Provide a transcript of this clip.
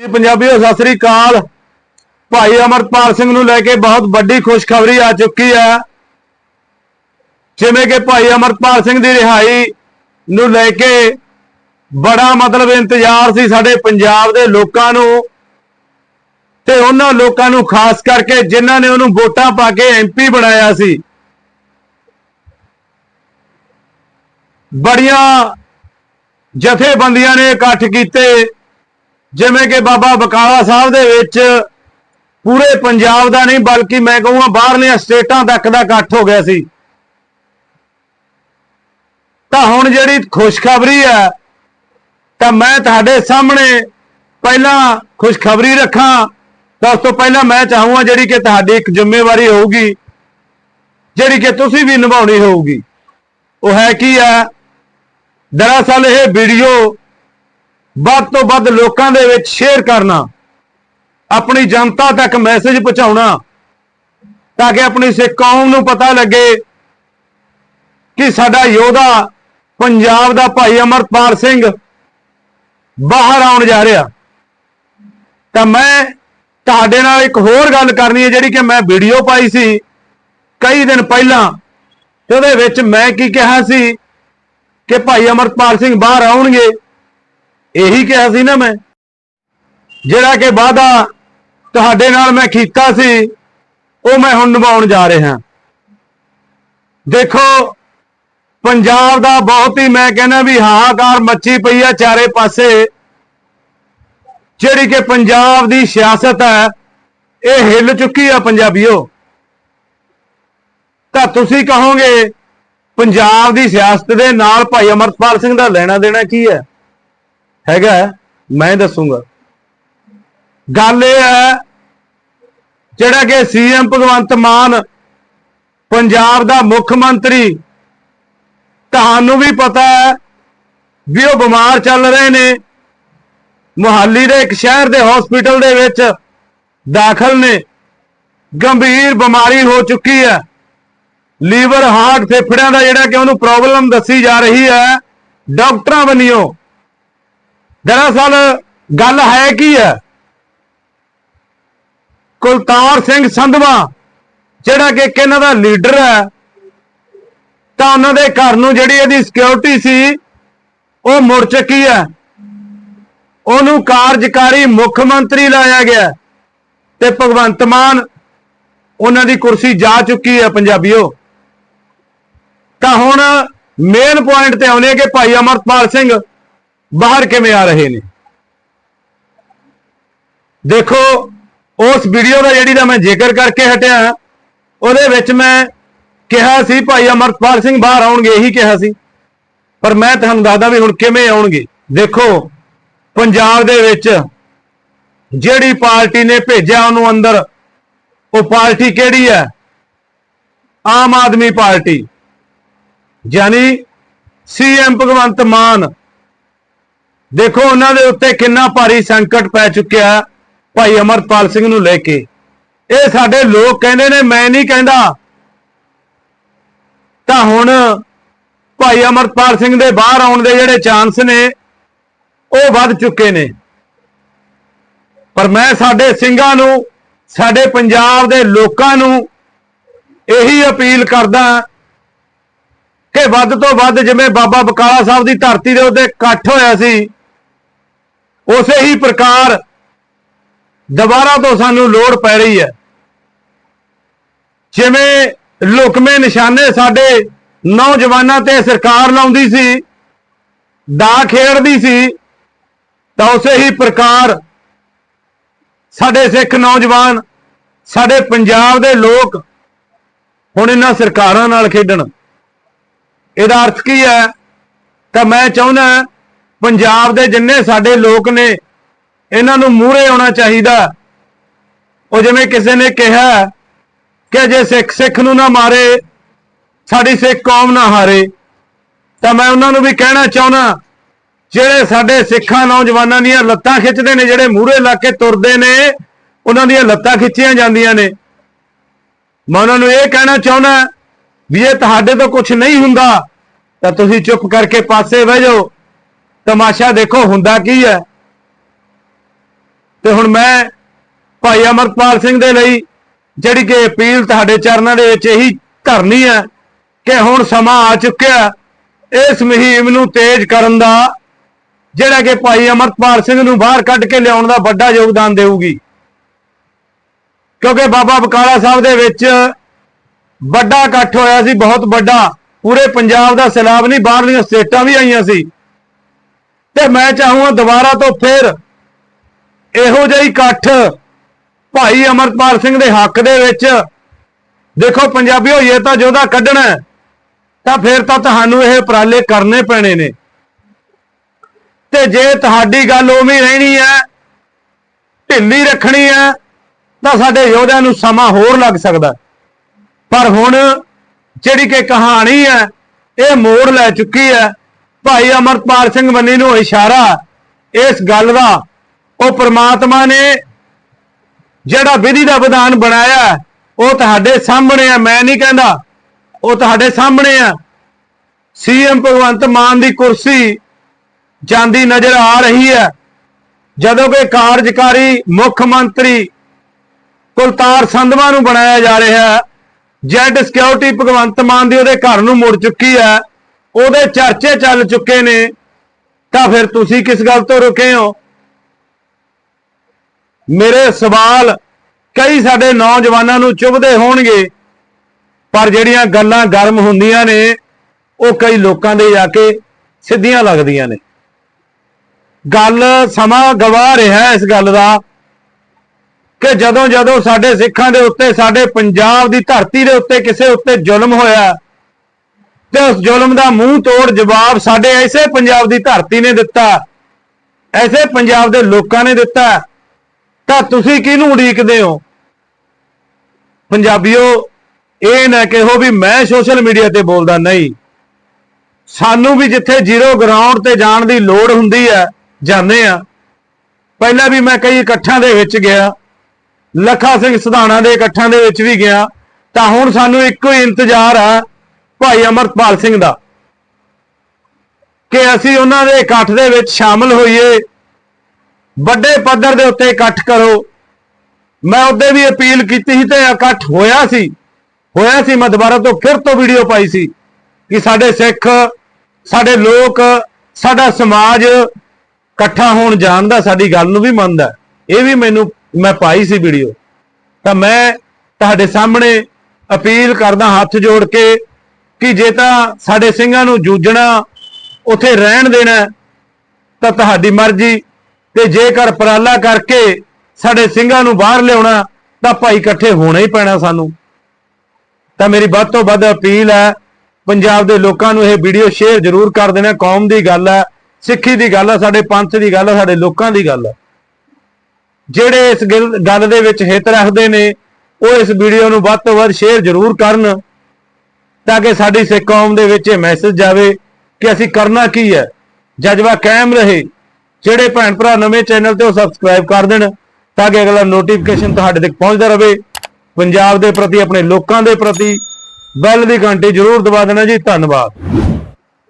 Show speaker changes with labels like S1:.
S1: ਜੀ ਪੰਜਾਬੀਓ ਸਤਿ ਸ੍ਰੀ ਅਕਾਲ। ਭਾਈ ਅਮਰਪਾਲ ਸਿੰਘ ਨੂੰ ਲੈ ਕੇ ਬਹੁਤ ਵੱਡੀ ਖੁਸ਼ਖਬਰੀ ਆ ਚੁੱਕੀ ਹੈ। ਜਿਵੇਂ ਕਿ ਭਾਈ ਅਮਰਪਾਲ ਸਿੰਘ ਦੀ ਰਿਹਾਈ ਨੂੰ ਲੈ ਕੇ ਬੜਾ ਮਤਲਬ ਇੰਤਜ਼ਾਰ ਸੀ ਸਾਡੇ ਪੰਜਾਬ ਦੇ ਲੋਕਾਂ ਨੂੰ। ਤੇ ਉਹਨਾਂ ਲੋਕਾਂ ਨੂੰ ਖਾਸ ਕਰਕੇ ਜਿਨ੍ਹਾਂ ਨੇ ਉਹਨੂੰ ਵੋਟਾਂ ਪਾ ਕੇ ਐਮਪੀ ਬਣਾਇਆ ਸੀ। ਬੜੀਆਂ ਜਥੇਬੰਦੀਆਂ ਨੇ ਇਕੱਠ ਕੀਤੇ। ਜਿਵੇਂ ਕਿ ਬਾਬਾ ਬਕਾਲਾ ਸਾਹਿਬ ਦੇ ਵਿੱਚ ਪੂਰੇ ਪੰਜਾਬ ਦਾ ਨਹੀਂ, ਬਲਕਿ ਮੈਂ ਕਹੂੰਗਾ ਬਾਹਰਲੀਆਂ ਸਟੇਟਾਂ ਤੱਕ ਦਾ ਇਕੱਠ ਹੋ ਗਿਆ ਸੀ। ਤਾਂ ਹੁਣ ਜਿਹੜੀ ਖੁਸ਼ਖਬਰੀ ਹੈ, ਤਾਂ ਮੈਂ ਤੁਹਾਡੇ ਸਾਹਮਣੇ ਪਹਿਲਾਂ ਖੁਸ਼ਖਬਰੀ ਰੱਖਾਂ, ਤਾਂ ਉਸ ਤੋਂ ਪਹਿਲਾਂ ਮੈਂ ਚਾਹੂੰਗਾ ਜਿਹੜੀ ਕਿ ਤੁਹਾਡੀ ਇੱਕ ਜ਼ਿੰਮੇਵਾਰੀ ਹੋਊਗੀ, ਜਿਹੜੀ ਕਿ ਤੁਸੀਂ ਵੀ ਨਿਭਾਉਣੀ ਹੋਊਗੀ। ਉਹ ਹੈ ਕੀ ਹੈ, ਦਰਅਸਲ ਇਹ ਵੀਡੀਓ ਵੱਧ ਤੋਂ ਵੱਧ ਲੋਕਾਂ ਦੇ ਵਿੱਚ ਸ਼ੇਅਰ ਕਰਨਾ, ਆਪਣੀ ਜਨਤਾ ਤੱਕ ਮੈਸੇਜ ਪਹੁੰਚਾਉਣਾ, ਤਾਂ ਕਿ ਆਪਣੀ ਸਿੱਖ ਕੌਮ ਨੂੰ ਪਤਾ ਲੱਗੇ ਕਿ ਸਾਡਾ ਯੋਧਾ ਪੰਜਾਬ ਦਾ ਭਾਈ ਅਮਰਪਾਲ ਸਿੰਘ ਬਾਹਰ ਆਉਣ ਜਾ ਰਿਹਾ। ਤਾਂ ਮੈਂ ਤੁਹਾਡੇ ਨਾਲ ਇੱਕ ਹੋਰ ਗੱਲ ਕਰਨੀ ਹੈ, ਜਿਹੜੀ ਕਿ ਮੈਂ ਵੀਡੀਓ ਪਾਈ ਸੀ ਕਈ ਦਿਨ ਪਹਿਲਾਂ, ਤੇ ਉਹਦੇ ਵਿੱਚ ਮੈਂ ਕੀ ਕਿਹਾ ਸੀ ਕਿ ਭਾਈ ਅਮਰਪਾਲ ਸਿੰਘ ਬਾਹਰ ਆਉਣਗੇ। ਇਹੀ ਕਿਹਾ ਸੀ ਨਾ ਮੈਂ। ਜਿਹੜਾ ਕਿ ਵਾਅਦਾ ਤੁਹਾਡੇ ਨਾਲ ਮੈਂ ਕੀਤਾ ਸੀ, ਉਹ ਮੈਂ ਹੁਣ ਨਿਭਾਉਣ ਜਾ ਰਿਹਾ। ਦੇਖੋ, ਪੰਜਾਬ ਦਾ ਬਹੁਤ ਹੀ ਮੈਂ ਕਹਿੰਦਾ ਵੀ ਹਾਹਾਕਾਰ ਮੱਚੀ ਪਈ ਆ ਚਾਰੇ ਪਾਸੇ। ਜਿਹੜੀ ਕਿ ਪੰਜਾਬ ਦੀ ਸਿਆਸਤ ਹੈ, ਇਹ ਹਿੱਲ ਚੁੱਕੀ ਆ ਪੰਜਾਬੀਓ। ਤਾਂ ਤੁਸੀਂ ਕਹੋਗੇ, ਪੰਜਾਬ ਦੀ ਸਿਆਸਤ ਦੇ ਨਾਲ ਭਾਈ ਅਮਰਪਾਲ ਸਿੰਘ ਦਾ ਲੈਣਾ ਦੇਣਾ ਕੀ ਹੈ? ਹੈਗਾ ਮੈਂ ਦੱਸੂਗਾ। ਗੱਲ ਇਹ ਹੈ, ਜਿਹੜਾ ਕਿ ਸੀਐਮ ਭਗਵੰਤ ਮਾਨ ਪੰਜਾਬ ਦਾ ਮੁੱਖ ਮੰਤਰੀ, ਤੁਹਾਨੂੰ ਵੀ ਪਤਾ ਹੈ ਵੀ ਉਹ ਬਿਮਾਰ ਚੱਲ ਰਹੇ ਨੇ। ਮੁਹਾਲੀ ਦੇ ਇੱਕ ਸ਼ਹਿਰ ਦੇ ਹਸਪੀਟਲ ਦੇ ਵਿੱਚ ਦਾਖਲ ਨੇ। ਗੰਭੀਰ ਬਿਮਾਰੀ ਹੋ ਚੁੱਕੀ ਹੈ। ਲੀਵਰ, ਹਾਰਟ ਫੇਫੜਿਆਂ ਦਾ ਜਿਹੜਾ ਕਿ ਉਹਨੂੰ ਪ੍ਰੋਬਲਮ ਦੱਸੀ ਜਾ ਰਹੀ ਹੈ। ਡਾਕਟਰਾਂ ਵੱਲੋਂ ਦਰਅਸਲ ਗੱਲ ਹੈ ਕੀ ਹੈ? ਕੁਲਤਾਰ ਸਿੰਘ ਸੰਧਵਾ, ਜਿਹੜਾ ਕਿ ਇੱਕ ਇਹਨਾਂ ਦਾ ਲੀਡਰ ਹੈ, ਤਾਂ ਉਹਨਾਂ ਦੇ ਘਰ ਨੂੰ ਜਿਹੜੀ ਇਹਦੀ ਸਿਕਿਉਰਿਟੀ ਸੀ, ਉਹ ਮੁੜ ਚੁੱਕੀ ਹੈ। ਉਹਨੂੰ ਕਾਰਜਕਾਰੀ ਮੁੱਖ ਮੰਤਰੀ ਲਾਇਆ ਗਿਆ ਤੇ ਭਗਵੰਤ ਮਾਨ ਉਹਨਾਂ ਦੀ ਕੁਰਸੀ ਜਾ ਚੁੱਕੀ ਹੈ ਪੰਜਾਬੀਓ। ਤਾਂ ਹੁਣ ਮੇਨ ਪੁਆਇੰਟ ਤੇ ਆਉਨੇ ਕਿ ਭਾਈ ਅਮਰਪਾਲ ਸਿੰਘ ਬਾਹਰ ਕਿਵੇਂ ਆ ਰਹੇ ਨੇ? ਦੇਖੋ, ਉਸ ਵੀਡੀਓ ਦਾ ਜਿਹੜੀ ਦਾ ਮੈਂ ਜ਼ਿਕਰ ਕਰਕੇ ਹਟਿਆ, ਉਹਦੇ ਵਿੱਚ ਮੈਂ ਕਿਹਾ ਸੀ, ਭਾਈ ਅਮਰਪਾਲ ਸਿੰਘ ਬਾਹਰ ਆਉਣਗੇ, ਇਹੀ ਕਿਹਾ ਸੀ। ਪਰ ਮੈਂ ਤੁਹਾਨੂੰ ਦੱਸਦਾ ਵੀ ਹੁਣ ਕਿਵੇਂ ਆਉਣਗੇ। ਦੇਖੋ, ਪੰਜਾਬ ਦੇ ਵਿੱਚ ਜਿਹੜੀ ਪਾਰਟੀ ਨੇ ਭੇਜਿਆ ਉਹਨੂੰ ਅੰਦਰ, ਉਹ ਪਾਰਟੀ ਕਿਹੜੀ ਹੈ? ਆਮ ਆਦਮੀ ਪਾਰਟੀ। ਯਾਨੀ ਸੀਐਮ ਭਗਵੰਤ ਮਾਨ ਦੇਖੋ, ਉਹਨਾਂ ਦੇ ਉੱਤੇ ਕਿੰਨਾ ਭਾਰੀ ਸੰਕਟ ਪੈ ਚੁੱਕਿਆ ਭਾਈ ਅਮਰਪਾਲ ਸਿੰਘ ਨੂੰ ਲੈ ਕੇ। ਇਹ ਸਾਡੇ ਲੋਕ ਕਹਿੰਦੇ ਨੇ, ਮੈਂ ਨਹੀਂ ਕਹਿੰਦਾ। ਤਾਂ ਹੁਣ ਭਾਈ ਅਮਰਪਾਲ ਸਿੰਘ ਦੇ ਬਾਹਰ ਆਉਣ ਦੇ ਜਿਹੜੇ ਚਾਂਸ ਨੇ, ਉਹ ਵੱਧ ਚੁੱਕੇ ਨੇ। ਪਰ ਮੈਂ ਸਾਡੇ ਸਿੰਘਾਂ ਨੂੰ, ਸਾਡੇ ਪੰਜਾਬ ਦੇ ਲੋਕਾਂ ਨੂੰ ਇਹੀ ਅਪੀਲ ਕਰਦਾ ਕਿ ਵੱਧ ਤੋਂ ਵੱਧ ਜਿਵੇਂ ਬਾਬਾ ਬਕਾਲਾ ਸਾਹਿਬ ਦੀ ਧਰਤੀ ਦੇ ਉੱਤੇ ਇਕੱਠ ਹੋਇਆ ਸੀ ਉਸੇ ਹੀ ਪ੍ਰਕਾਰ ਦੁਬਾਰਾ ਤੋਂ ਸਾਨੂੰ ਲੋੜ ਪੈ ਰਹੀ ਹੈ। ਜਿਵੇਂ ਲੁਕਵੇਂ ਨਿਸ਼ਾਨੇ ਸਾਡੇ ਨੌਜਵਾਨਾਂ ਤੇ ਸਰਕਾਰ ਲਾਉਂਦੀ ਸੀ, ਦਾ ਖੇਡਦੀ ਸੀ, ਤਾਂ ਉਸੇ ਹੀ ਪ੍ਰਕਾਰ ਸਾਡੇ ਸਿੱਖ ਨੌਜਵਾਨ, ਸਾਡੇ ਪੰਜਾਬ ਦੇ ਲੋਕ ਹੁਣ ਇਹਨਾਂ ਸਰਕਾਰਾਂ ਨਾਲ ਖੇਡਣ। ਇਹਦਾ ਅਰਥ ਕੀ ਹੈ? ਤਾਂ ਮੈਂ ਚਾਹੁੰਦਾ ਪੰਜਾਬ ਦੇ ਜਿੰਨੇ ਸਾਡੇ ਲੋਕ ਨੇ, ਇਹਨਾਂ ਨੂੰ ਮੂਹਰੇ ਆਉਣਾ ਚਾਹੀਦਾ। ਉਹ ਜਿਵੇਂ ਕਿਸੇ ਨੇ ਕਿਹਾ ਕਿ ਜੇ ਸਿੱਖ ਸਿੱਖ ਨੂੰ ਨਾ ਮਾਰੇ, ਸਾਡੀ ਸਿੱਖ ਕੌਮ ਨਾ ਹਾਰੇ, ਤਾਂ ਮੈਂ ਉਹਨਾਂ ਨੂੰ ਵੀ ਕਹਿਣਾ ਚਾਹੁੰਦਾ, ਜਿਹੜੇ ਸਾਡੇ ਸਿੱਖਾਂ ਨੌਜਵਾਨਾਂ ਦੀਆਂ ਲੱਤਾਂ ਖਿੱਚਦੇ ਨੇ, ਜਿਹੜੇ ਮੂਹਰੇ ਲਾ ਕੇ ਤੁਰਦੇ ਨੇ, ਉਹਨਾਂ ਦੀਆਂ ਲੱਤਾਂ ਖਿੱਚੀਆਂ ਜਾਂਦੀਆਂ ਨੇ। ਮੈਂ ਉਹਨਾਂ ਨੂੰ ਇਹ ਕਹਿਣਾ ਚਾਹੁੰਦਾ ਵੀ ਇਹ ਤੁਹਾਡੇ ਤੋਂ ਕੁਝ ਨਹੀਂ ਹੁੰਦਾ, ਤਾਂ ਤੁਸੀਂ ਚੁੱਪ ਕਰਕੇ ਪਾਸੇ ਬਹਿ ਜਾਓ। ਤਮਾਸ਼ਾ ਦੇਖੋ, ਹੁੰਦਾ ਕੀ ਹੈ? ਤੇ ਹੁਣ ਮੈਂ ਭਾਈ ਅਮਰਪਾਲ ਸਿੰਘ ਦੇ ਲਈ ਜਿਹੜੀ ਕਿ ਅਪੀਲ ਤੁਹਾਡੇ ਚਰਨਾਂ ਦੇ ਵਿੱਚ ਇਹੀ ਧਰਨੀ ਹੈ ਕਿ ਹੁਣ ਸਮਾਂ ਆ ਚੁੱਕਿਆ ਇਸ ਮੁਹਿੰਮ ਨੂੰ ਤੇਜ਼ ਕਰਨ ਦਾ, ਜਿਹੜਾ ਕਿ ਭਾਈ ਅਮਰਪਾਲ ਸਿੰਘ ਨੂੰ ਬਾਹਰ ਕੱਢ ਕੇ ਲਿਆਉਣ ਦਾ ਵੱਡਾ ਯੋਗਦਾਨ ਦੇਊਗੀ। ਕਿਉਂਕਿ ਬਾਬਾ ਬਕਾਲਾ ਸਾਹਿਬ ਦੇ ਵਿੱਚ ਵੱਡਾ ਇਕੱਠ ਹੋਇਆ ਸੀ, ਬਹੁਤ ਵੱਡਾ। ਪੂਰੇ ਪੰਜਾਬ ਦਾ ਸੈਲਾਬ ਨਹੀਂ, ਬਾਹਰਲੀਆਂ ਸਟੇਟਾਂ ਵੀ ਆਈਆਂ ਸੀ। ਤੇ ਮੈਂ ਚਾਹੂੰਗਾ ਦੁਬਾਰਾ ਤੋਂ ਫਿਰ ਇਹੋ ਜਿਹੀ ਇਕੱਠ ਭਾਈ ਅਮਰਪਾਲ ਸਿੰਘ ਦੇ ਹੱਕ ਦੇ ਵਿੱਚ। ਦੇਖੋ ਪੰਜਾਬੀ ਹੋਈਏ ਤਾਂ ਜੋਦਾ ਕੱਢਣਾ ਤਾਂ ਫਿਰ ਤਾਂ ਤੁਹਾਨੂੰ ਇਹ ਉਪਰਾਲੇ ਕਰਨੇ ਪੈਣੇ ਨੇ। ਤੇ ਜੇ ਤੁਹਾਡੀ ਗੱਲ ਉਵੇਂ ਰਹਿਣੀ ਹੈ, ਢਿੱਲੀ ਰੱਖਣੀ ਹੈ, ਤਾਂ ਸਾਡੇ ਯੋਧਿਆਂ ਨੂੰ ਸਮਾਂ ਹੋਰ ਲੱਗ ਸਕਦਾ ਪਰ ਹੁਣ ਜਿਹੜੀ ਕਿ ਕਹਾਣੀ ਹੈ, ਇਹ ਮੋੜ ਲੈ ਚੁੱਕੀ ਹੈ। ਭਾਈ ਅਮਰਪਾਲ ਸਿੰਘ ਬੰਨੀ ਨੂੰ ਇਸ਼ਾਰਾ ਇਸ ਗੱਲ ਦਾ, ਉਹ ਪ੍ਰਮਾਤਮਾ ਨੇ ਜਿਹੜਾ ਵਿਧੀ ਦਾ ਵਿਧਾਨ ਬਣਾਇਆ, ਉਹ ਤੁਹਾਡੇ ਸਾਹਮਣੇ ਆ, ਮੈਂ ਨਹੀਂ ਕਹਿੰਦਾ, ਉਹ ਤੁਹਾਡੇ ਸਾਹਮਣੇ ਆ। ਸੀਐਮ ਭਗਵੰਤ ਮਾਨ ਦੀ ਕੁਰਸੀ ਜਾਂਦੀ ਨਜ਼ਰ ਆ ਰਹੀ ਹੈ। ਜਦੋਂ ਕਿ ਕਾਰਜਕਾਰੀ ਮੁੱਖ ਮੰਤਰੀ ਕੁਲਤਾਰ ਸੰਧਵਾ ਨੂੰ ਬਣਾਇਆ ਜਾ ਰਿਹਾ ਹੈ, ਜੈਡ ਸਿਕਿਉਰਿਟੀ ਭਗਵੰਤ ਮਾਨ ਦੀ ਉਹਦੇ ਘਰ ਨੂੰ ਮੁੜ ਚੁੱਕੀ ਹੈ। ਉਹਦੇ ਚਰਚੇ ਚੱਲ ਚੁੱਕੇ ਨੇ, ਤਾਂ ਫਿਰ ਤੁਸੀਂ ਕਿਸ ਗੱਲ ਤੋਂ ਰੁਕੇ ਹੋ? ਮੇਰੇ ਸਵਾਲ ਕਈ ਸਾਡੇ ਨੌਜਵਾਨਾਂ ਨੂੰ ਚੁਭਦੇ ਹੋਣਗੇ, ਪਰ ਜਿਹੜੀਆਂ ਗੱਲਾਂ ਗਰਮ ਹੁੰਦੀਆਂ ਨੇ, ਉਹ ਕਈ ਲੋਕਾਂ ਦੇ ਜਾ ਕੇ ਸਿੱਧੀਆਂ ਲੱਗਦੀਆਂ ਨੇ। ਗੱਲ ਸਮਾਂ ਗਵਾ ਰਿਹਾ ਇਸ ਗੱਲ ਦਾ ਕਿ ਜਦੋਂ ਜਦੋਂ ਸਾਡੇ ਸਿੱਖਾਂ ਦੇ ਉੱਤੇ, ਸਾਡੇ ਪੰਜਾਬ ਦੀ ਧਰਤੀ ਦੇ ਉੱਤੇ ਕਿਸੇ ਉੱਤੇ ਜ਼ੁਲਮ ਹੋਇਆ ਤੇ ਉਸ ਜ਼ੁਲਮ ਦਾ ਮੂੰਹ ਤੋੜ ਜਵਾਬ ਸਾਡੇ ਐਸੇ ਪੰਜਾਬ ਦੀ ਧਰਤੀ ਨੇ ਦਿੱਤਾ। ਐਸੇ ਪੰਜਾਬ ਦੇ ਲੋਕਾਂ ਨੇ ਦਿੱਤਾ। ਤਾਂ ਤੁਸੀਂ ਕਿਹਨੂੰ ਉਡੀਕਦੇ ਹੋ? ਪੰਜਾਬੀਓ, ਇਹ ਨਾ ਕਹੋ ਵੀ ਮੈਂ ਸੋਸ਼ਲ ਮੀਡੀਆ ਤੇ ਬੋਲਦਾ ਨਹੀਂ। ਸਾਨੂੰ ਵੀ ਜਿੱਥੇ ਜ਼ੀਰੋ ਗਰਾਊਂਡ ਤੇ ਜਾਣ ਦੀ ਲੋੜ ਹੁੰਦੀ ਹੈ, ਜਾਂਦੇ ਆ ਪਹਿਲਾਂ ਵੀ ਮੈਂ ਕਈ ਇਕੱਠਾਂ ਦੇ ਵਿੱਚ ਗਿਆ। ਲੱਖਾ ਸਿੰਘ ਸਿਧਾਣਾ ਦੇ ਇਕੱਠਾਂ ਦੇ ਵਿੱਚ ਵੀ ਗਿਆ। ਤਾਂ ਹੁਣ ਸਾਨੂੰ ਇੱਕੋ ਹੀ ਇੰਤਜ਼ਾਰ ਆ ਭਾਈ ਅਮਰਪਾਲ ਸਿੰਘ ਦਾ, ਕਿ ਅਸੀਂ ਉਹਨਾਂ ਦੇ ਇਕੱਠ ਦੇ ਵਿੱਚ ਸ਼ਾਮਲ ਹੋਈਏ। ਵੱਡੇ ਪੱਧਰ ਦੇ ਉੱਤੇ ਇਕੱਠ ਕਰੋ। ਮੈਂ ਉਹਦੇ ਵੀ ਅਪੀਲ ਕੀਤੀ ਸੀ ਤੇ ਇਕੱਠ ਹੋਇਆ ਸੀ। ਹੋਇਆ ਸੀ, ਮੈਂ ਦੁਬਾਰਾ ਤੋਂ ਫਿਰ ਤੋਂ ਵੀਡੀਓ ਪਾਈ ਸੀ ਕਿ ਸਾਡੇ ਸਿੱਖ, ਸਾਡੇ ਲੋਕ, ਸਾਡਾ ਸਮਾਜ ਇਕੱਠਾ ਹੋਣ ਜਾਣਦਾ ਸਾਡੀ ਗੱਲ ਨੂੰ ਵੀ ਮੰਨਦਾ। ਇਹ ਵੀ ਮੈਨੂੰ, ਮੈਂ ਪਾਈ ਸੀ ਵੀਡੀਓ। ਤਾਂ ਮੈਂ ਤੁਹਾਡੇ ਸਾਹਮਣੇ ਅਪੀਲ ਕਰਦਾ, ਹੱਥ ਜੋੜ ਕੇ ਕਿ ਜੇ ਤਾਂ ਸਾਡੇ ਸਿੰਘਾਂ ਨੂੰ ਜੂਝਣਾ, ਉੱਥੇ ਰਹਿਣ ਦੇਣਾ, ਤਾਂ ਤੁਹਾਡੀ ਮਰਜ਼ੀ। ਤੇ ਜੇਕਰ ਉਪਰਾਲਾ ਕਰਕੇ ਸਾਡੇ ਸਿੰਘਾਂ ਨੂੰ ਬਾਹਰ ਲਿਆਉਣਾ, ਤਾਂ ਭਾਈ ਇਕੱਠੇ ਹੋਣਾ ਹੀ ਪੈਣਾ ਸਾਨੂੰ। ਤਾਂ ਮੇਰੀ ਵੱਧ ਤੋਂ ਵੱਧ ਅਪੀਲ ਹੈ, ਪੰਜਾਬ ਦੇ ਲੋਕਾਂ ਨੂੰ ਇਹ ਵੀਡੀਓ ਸ਼ੇਅਰ ਜ਼ਰੂਰ ਕਰ ਦੇਣਾ। ਕੌਮ ਦੀ ਗੱਲ ਹੈ, ਸਿੱਖੀ ਦੀ ਗੱਲ ਹੈ, ਸਾਡੇ ਪੰਥ ਦੀ ਗੱਲ ਹੈ, ਸਾਡੇ ਲੋਕਾਂ ਦੀ ਗੱਲ ਹੈ। ਜਿਹੜੇ ਇਸ ਗਿਲ- ਗੱਲ ਦੇ ਵਿੱਚ ਹਿੱਤ ਰੱਖਦੇ ਨੇ, ਉਹ ਇਸ ਵੀਡੀਓ ਨੂੰ ਵੱਧ ਤੋਂ ਵੱਧ ਸ਼ੇਅਰ ਜ਼ਰੂਰ ਕਰਨ। ਤਾਂ ਕਿ ਸਾਡੀ ਸਿੱਖ ਕੌਮ ਦੇ ਵਿੱਚ ਇਹ ਮੈਸੇਜ ਜਾਵੇ ਕਿ ਅਸੀਂ ਕਰਨਾ ਕੀ ਹੈ। ਜਜ਼ਬਾ ਕਾਇਮ ਰਹੇ। ਜਿਹੜੇ ਭੈਣ ਭਰਾ ਨਵੇਂ ਚੈਨਲ ਤੇ ਉਹ ਸਬਸਕ੍ਰਾਈਬ ਕਰ ਦੇਣ ਤਾਂ ਕਿ ਅਗਲਾ ਨੋਟੀਫਿਕੇਸ਼ਨ ਤੁਹਾਡੇ ਤੱਕ ਪਹੁੰਚਦਾ ਰਹੇ। ਪੰਜਾਬ ਦੇ ਪ੍ਰਤੀ, ਆਪਣੇ ਲੋਕਾਂ ਦੇ ਪ੍ਰਤੀ ਬੈਲ ਦੀ ਘੰਟੀ ਜ਼ਰੂਰ ਦਬਾ ਦੇਣਾ ਜੀ। ਧੰਨਵਾਦ।